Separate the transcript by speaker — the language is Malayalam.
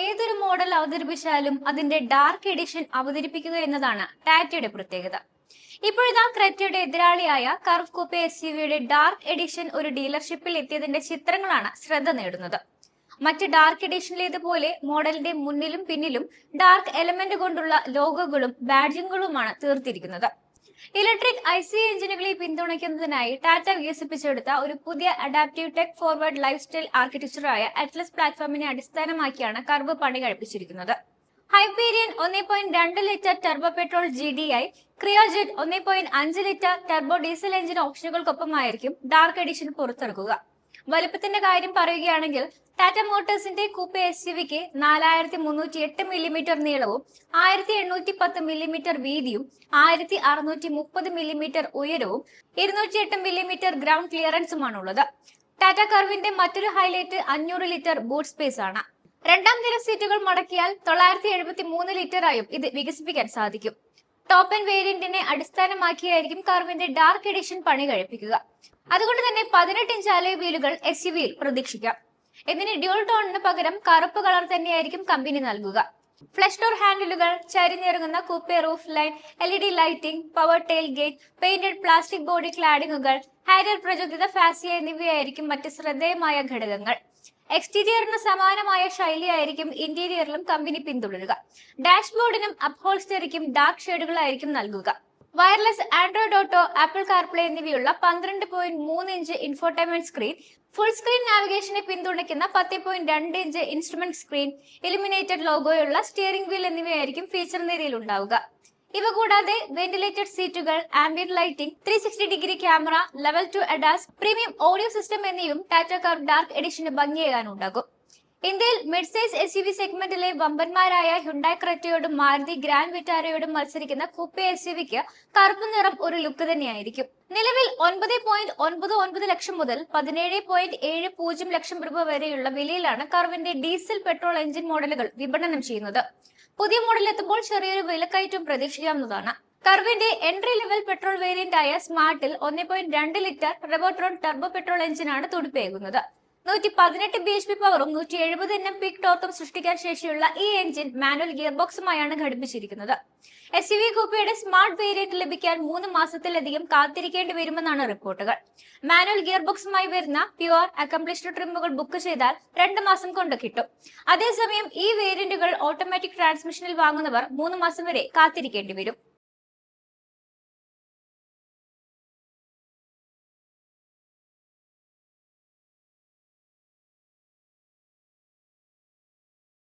Speaker 1: ഏതൊരു മോഡൽ അവതരിപ്പിച്ചാലും അതിന്റെ ഡാർക്ക് എഡിഷൻ അവതരിപ്പിക്കുക എന്നതാണ് ടാറ്റയുടെ പ്രത്യേകത. ഇപ്പോഴിതാ ക്രെറ്റയുടെ എതിരാളിയായ കർവ് കൂപ്പെ എസ് യു വിയുടെ ഡാർക്ക് എഡിഷൻ ഒരു ഡീലർഷിപ്പിൽ എത്തിയതിന്റെ ചിത്രങ്ങളാണ് ശ്രദ്ധ നേടുന്നത്. മറ്റ് ഡാർക്ക് എഡിഷനിലേതുപോലെ മോഡലിന്റെ മുന്നിലും പിന്നിലും ഡാർക്ക് എലമെന്റ് കൊണ്ടുള്ള ലോഗോകളും ബാഡ്ജിങ്ങുകളുമാണ് തീർത്തിരിക്കുന്നത്. ഇലക്ട്രിക് ഐ സി എഞ്ചിനുകളെ പിന്തുണയ്ക്കുന്നതിനായി ടാറ്റ വികസിപ്പിച്ചെടുത്ത ഒരു പുതിയ adaptive tech forward life style ആർക്കിടെക്ചറായ അറ്റ്ലസ് പ്ലാറ്റ്ഫോമിനെ അടിസ്ഥാനമാക്കിയാണ് കർവ് പണി കഴിപ്പിച്ചിരിക്കുന്നത്. ഹൈപ്പീരിയൻ ഒന്നേ പോയിന്റ് രണ്ട് litre turbo petrol G D I Cryojet ഒന്നേ പോയിന്റ് അഞ്ച് ലിറ്റർ ടെർബോ ഡീസൽ എഞ്ചിൻ ഓപ്ഷനുകൾക്കൊപ്പമായിരിക്കും ഡാർക്ക് എഡിഷൻ പുറത്തിറക്കുക. വലുപ്പത്തിന്റെ കാര്യം പറയുകയാണെങ്കിൽ ടാറ്റ മോട്ടോഴ്സിന്റെ കൂപ്പെ എസ് യു വിക്ക് നാലായിരത്തി മുന്നൂറ്റി എട്ട് മില്ലിമീറ്റർ നീളവും ആയിരത്തി എണ്ണൂറ്റി പത്ത് മില്ലിമീറ്റർ വീതിയും ആയിരത്തി അറുന്നൂറ്റി മുപ്പത് മില്ലിമീറ്റർ ഉയരവും ഇരുന്നൂറ്റി എട്ട് മില്ലിമീറ്റർ ഗ്രൗണ്ട് ക്ലിയറൻസുമാണുള്ളത് ടാറ്റ കർവിന്റെ മറ്റൊരു ഹൈലൈറ്റ് അഞ്ഞൂറ് ലിറ്റർ ബൂട്ട് സ്പേസ് ആണ്. രണ്ടാം നിര സീറ്റുകൾ മടക്കിയാൽ തൊള്ളായിരത്തി എഴുപത്തി മൂന്ന് ലിറ്ററായും ഇത് വികസിപ്പിക്കാൻ സാധിക്കും. ടോപ്പ് ആൻഡ് വേരിയന്റിനെ അടിസ്ഥാനമാക്കിയായിരിക്കും കർവിന്റെ ഡാർക്ക് എഡിഷൻ പണി കഴിപ്പിക്കുക. അതുകൊണ്ട് തന്നെ പതിനെട്ട് ഇഞ്ച് അലോയ് വീലുകൾ എസ് യു വിയിൽ പ്രതീക്ഷിക്കാം. ഇതിന് ഡ്യൂൾ ടോണിന് പകരം കറുപ്പ് കളർ തന്നെയായിരിക്കും കമ്പനി നൽകുക. ഫ്ലഷ് ഡോർ ഹാൻഡിലുകൾ ചരിഞ്ഞിറങ്ങുന്ന coupe roof line L E D lighting power tail gate painted plastic body ക്ലാഡിങ്ങുകൾ Harrier പ്രചോദിത ഫാസിയ എന്നിവയായിരിക്കും മറ്റ് ശ്രദ്ധേയമായ ഘടകങ്ങൾ. എക്സ്റ്റീരിയറിന് സമാനമായ ശൈലിയായിരിക്കും ഇന്റീരിയറിലും കമ്പനി പിന്തുടരുക. ഡാഷ്ബോർഡിനും അപ്ഹോൾസ്റ്ററിക്കും ഡാർക്ക് ഷെയ്ഡുകളായിരിക്കും നൽകുക. Wireless Android Auto Apple CarPlay എന്നിവയുള്ള പന്ത്രണ്ട് പോയിന്റ് മൂന്ന് inch infotainment screen full screen നാവിഗേഷനെ പിന്തുണയ്ക്കുന്ന പത്ത് പോയിന്റ് രണ്ട് ഇഞ്ച് ഇൻസ്ട്രുമെന്റ് സ്ക്രീൻ ഇലുമിനേറ്റഡ് ലോഗോയുള്ള സ്റ്റിയറിംഗ് വീൽ എന്നിവയായിരിക്കും ഫീച്ചർ നിരയിൽ ഉണ്ടാവുക. ഇവ കൂടാതെ വെന്റിലേറ്റഡ് സീറ്റുകൾ ambient lighting three sixty degree camera level two ADAS premium audio system എന്നിവയും ടാറ്റ കാർ ഡാർക്ക് എഡിഷന് ഭംഗിയേകാനുണ്ടാകും ഇന്ത്യയിൽ mid size S U V സെഗ്മെന്റിലെ വമ്പന്മാരായ ഹുണ്ടായ് ക്രെറ്റയോടും മാരുതി ഗ്രാൻഡ് വിറ്റാരയോടും മത്സരിക്കുന്ന കുപ്പെ എസ് യു വിക്ക് കറുപ്പ് നിറം ഒരു ലുക്ക് തന്നെയായിരിക്കും. നിലവിൽ ഒൻപത് പോയിന്റ് ഒൻപത് ഒൻപത് ലക്ഷം മുതൽ പതിനേഴ് പോയിന്റ് ഏഴ് പൂജ്യം ലക്ഷം രൂപ വരെയുള്ള വിലയിലാണ് കർവിന്റെ ഡീസൽ പെട്രോൾ എഞ്ചിൻ മോഡലുകൾ വിപണനം ചെയ്യുന്നത്. പുതിയ മോഡൽ എത്തുമ്പോൾ ചെറിയൊരു വിലക്കയറ്റം പ്രതീക്ഷിക്കാവുന്നതാണ്. കർവിന്റെ എൻട്രി ലെവൽ പെട്രോൾ വേരിയന്റ് ആയ സ്മാർട്ടിൽ ഒന്നേ പോയിന്റ് രണ്ട് ലിറ്റർ റെബോട്രോൺ ടർബോ പെട്രോൾ എഞ്ചിനാണ് തുടിപ്പേകുന്നത്. നൂറ്റി പതിനെട്ട് ബി എച്ച് പി പവറും നൂറ്റി എഴുപത് എൻ എം പി ടോർക്കും സൃഷ്ടിക്കാൻ ശേഷിയുള്ള ഈ എഞ്ചിൻ മാനുവൽ ഗിയർ ബോക്സുമായാണ് ഘടിപ്പിച്ചിരിക്കുന്നത് S U V smart variant ലഭിക്കാൻ മൂന്ന് മാസത്തിലധികം കാത്തിരിക്കേണ്ടി വരുമെന്നാണ് റിപ്പോർട്ടുകൾ. മാനുവൽ ഗിയർ ബോക്സുമായി വരുന്ന പ്യുവർ അക്കംപ്ലിഷ്ഡ് ട്രിമ്മുകൾ ബുക്ക് ചെയ്താൽ രണ്ട് മാസം കൊണ്ട് കിട്ടും. അതേസമയം ഈ വേരിയന്റുകൾ ഓട്ടോമാറ്റിക് ട്രാൻസ്മിഷനിൽ വാങ്ങുന്നവർ മൂന്ന് മാസം വരെ കാത്തിരിക്കേണ്ടി വരും.